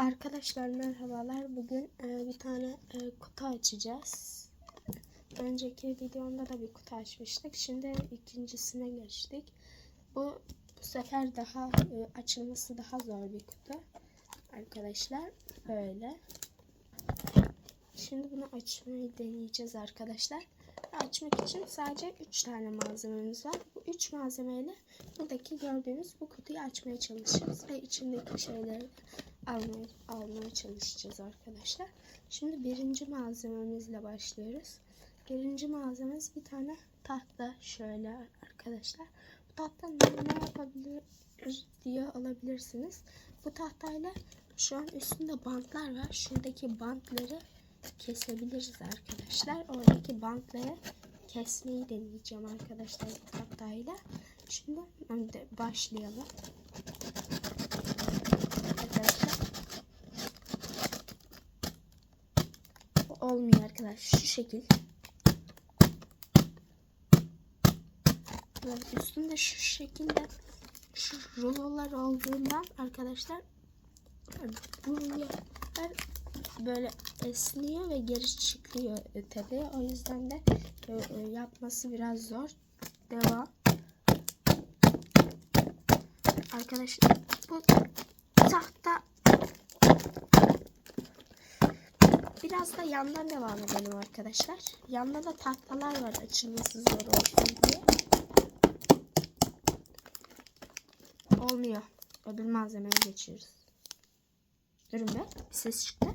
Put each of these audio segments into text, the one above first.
Arkadaşlar merhabalar. Bugün e, bir tane e, kutu açacağız. Önceki videomda da bir kutu açmıştık. Şimdi ikincisine geçtik. Bu bu sefer daha e, açılması daha zor bir kutu. Arkadaşlar böyle. Şimdi bunu açmayı deneyeceğiz arkadaşlar. Açmak için sadece 3 tane malzememiz var. Bu 3 malzemeyle buradaki gördüğünüz bu kutuyu açmaya çalışacağız. Ve içindeki şeyleri almaya, almaya çalışacağız arkadaşlar. Şimdi birinci malzememizle başlıyoruz. Birinci malzememiz bir tane tahta şöyle arkadaşlar. Bu tahta ne yapabilir diye alabilirsiniz. Bu tahtayla şu an üstünde bantlar var. Şuradaki bantları kesebiliriz arkadaşlar. Oradaki bantları kesmeyi deneyeceğim arkadaşlar bu tahtayla. Şimdi başlayalım. Arkadaşlar. Bu arkadaşlar. Şu şekil. Böyle üstünde şu şekilde şu rulolar olduğundan arkadaşlar bu rulolar böyle esniyor ve geri çıkıyor tabi. O yüzden de e, yapması biraz zor. Devam. Arkadaşlar bu tahta biraz da yandan devam edelim arkadaşlar. Yanda da tahtalar var açılması zor olsun diye. Olmuyor. Öbür malzemeye geçiyoruz. Durun be. Ses çıktı.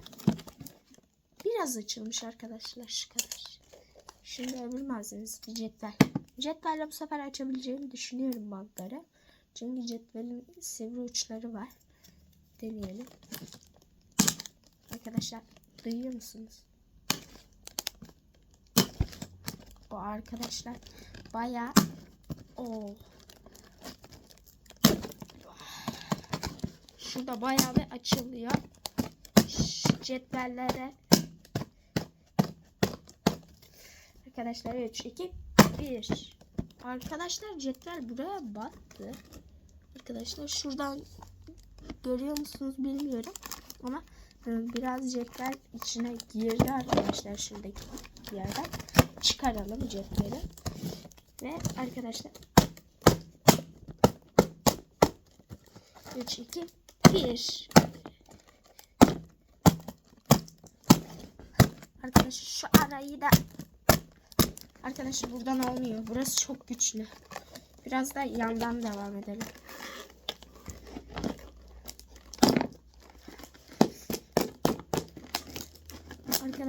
Biraz açılmış arkadaşlar şu kadar. Şimdi öbür malzememiz cetvel. Cetvelle bu sefer açabileceğimi düşünüyorum bantları. Çünkü cetvelin sivri uçları var. Deneyelim. Arkadaşlar duyuyor musunuz? O arkadaşlar bayağı o Şurada bayağı bir açılıyor. Cetvellere Arkadaşlar 3 2 1 Arkadaşlar cetvel buraya battı. Arkadaşlar şuradan görüyor musunuz bilmiyorum biraz cetvel içine girdi arkadaşlar şuradaki yerden. Çıkaralım cetveli. Ve arkadaşlar 3 2 1 Arkadaşlar şu arayı da Arkadaşlar buradan olmuyor. Burası çok güçlü. Biraz da yandan devam edelim.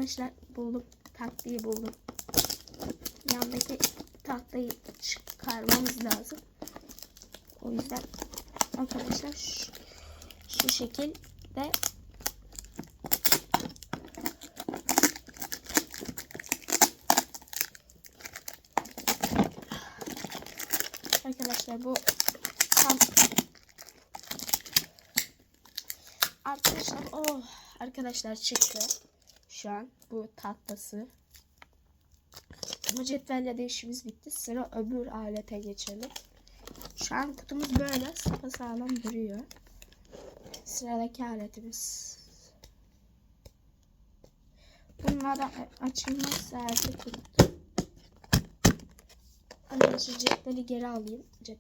Arkadaşlar buldum. Tahtayı buldum. Yandaki tahtayı çıkarmamız lazım. O yüzden arkadaşlar şu, şu şekilde Arkadaşlar bu tam Arkadaşlar oh arkadaşlar çıktı. Şu an bu tahtası. Bu cetvelle de işimiz bitti. Sıra öbür alete geçelim. Şu an kutumuz böyle sağlam duruyor. Sıradaki aletimiz. Bunlara açılmazsa artık kutu. Arkadaşlar cetveli geri alayım. Cet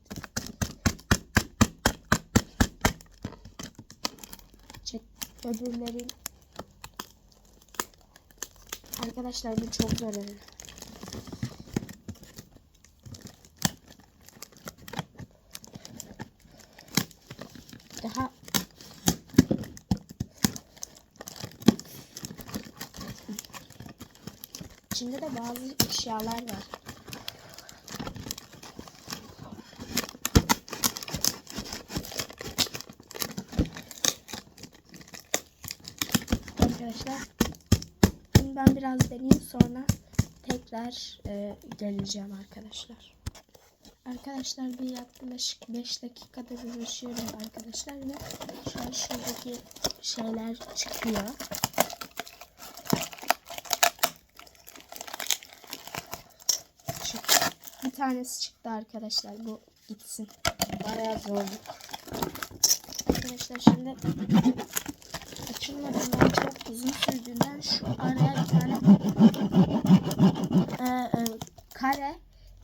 Cet öbürlerin Arkadaşlar bu çok ürün. Daha İçinde de bazı eşyalar var. Arkadaşlar ben biraz deneyeyim sonra tekrar e, geleceğim arkadaşlar. Arkadaşlar bir yaklaşık 5 dakikadır uğraşıyorum arkadaşlar ve şu an şuradaki şeyler çıkıyor. Çık. Bir tanesi çıktı arkadaşlar bu gitsin. Bayağı zorluk. Arkadaşlar şimdi açılmadığından çok uzun sürdüğünden şu araya bir tane kare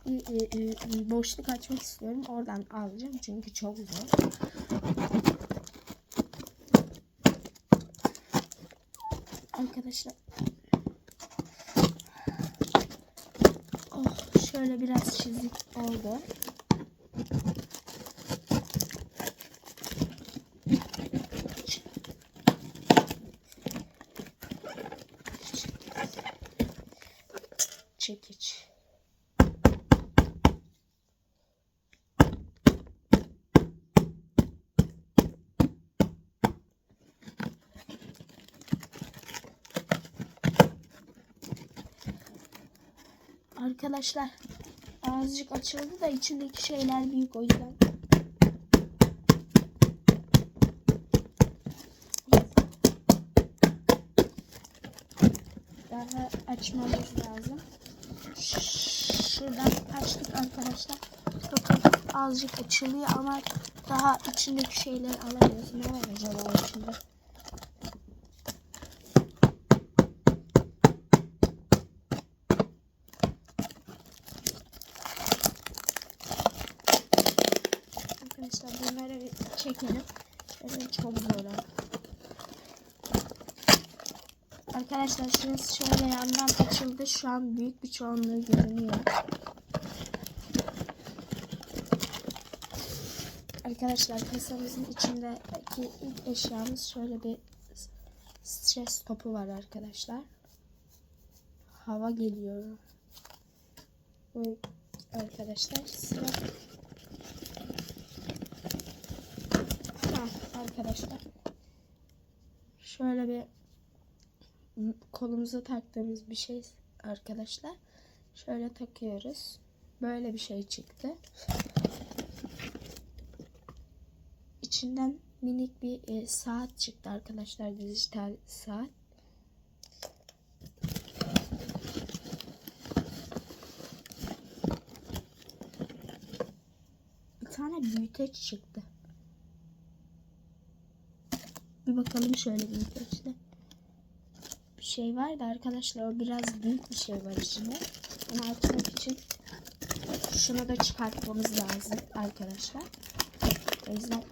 e, e, e, boşluk açmak istiyorum. Oradan alacağım çünkü çok zor. Arkadaşlar Oh şöyle biraz çizik oldu. Arkadaşlar azıcık açıldı da içindeki şeyler büyük o yüzden. Daha açmamız lazım. Şuradan açtık arkadaşlar. Bakın azıcık açılıyor ama daha içindeki şeyleri alamıyoruz. Ne var acaba içinde? Arkadaşlar bunları bir çekelim. Evet çok zor. Arkadaşlar şurası şöyle yandan açıldı. Şu an büyük bir çoğunluğu görünüyor. Arkadaşlar kasamızın içindeki ilk eşyamız şöyle bir stres topu var arkadaşlar. Hava geliyor. Bu arkadaşlar sıra arkadaşlar. Şöyle bir kolumuza taktığımız bir şey arkadaşlar. Şöyle takıyoruz. Böyle bir şey çıktı. İçinden minik bir e, saat çıktı arkadaşlar. Dijital saat. Bir tane büyüteç çıktı. Bir bakalım şöyle büyüteçte. Bir şey var da arkadaşlar o biraz büyük bir şey var içinde. Onu açmak için şunu da çıkartmamız lazım arkadaşlar. O yüzden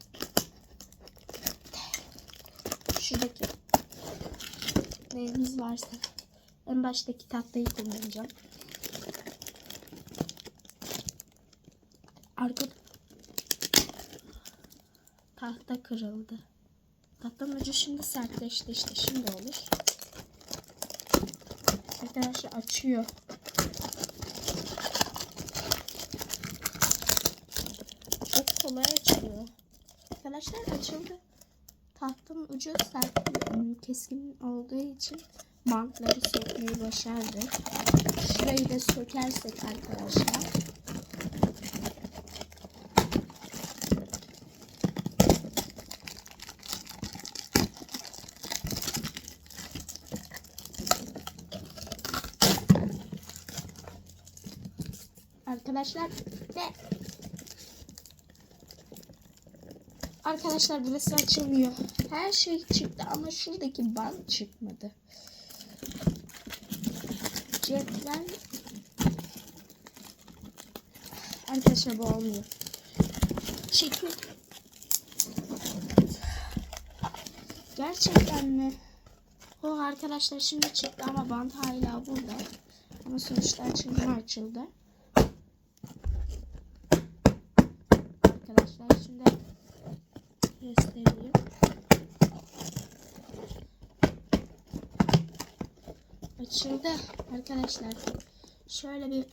şuradaki neyimiz varsa en baştaki tahtayı kullanacağım. Arka tahta kırıldı. Tahtanın ucu şimdi sertleşti işte şimdi olur. Arkadaşlar açıyor. Çok kolay açılıyor. Arkadaşlar açıldı. Tahtanın ucu sert, keskin olduğu için bantları sökmeyi başardık. Şurayı da sökersek arkadaşlar. Arkadaşlar ve Arkadaşlar burası açılmıyor. Her şey çıktı ama şuradaki bant çıkmadı. Cepler Arkadaşlar bu olmuyor. Çekin. Gerçekten mi? O arkadaşlar şimdi çıktı ama bant hala burada. Ama sonuçta açıldı mı açıldı. Şimdi göstereyim. Açıldı arkadaşlar. Şöyle bir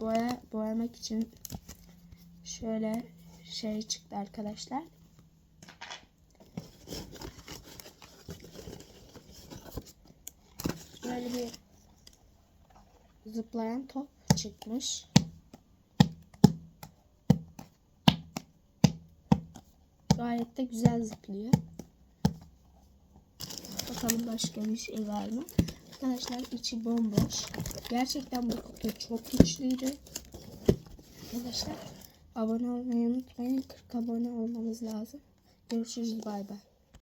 boya boyamak için şöyle şey çıktı arkadaşlar. Böyle bir zıplayan top çıkmış. Gayet de güzel zıplıyor. Bakalım başka bir şey var mı? Arkadaşlar içi bomboş. Gerçekten bu kutu çok güçlüydü. Arkadaşlar abone olmayı unutmayın. 40 abone olmamız lazım. Görüşürüz bay bay.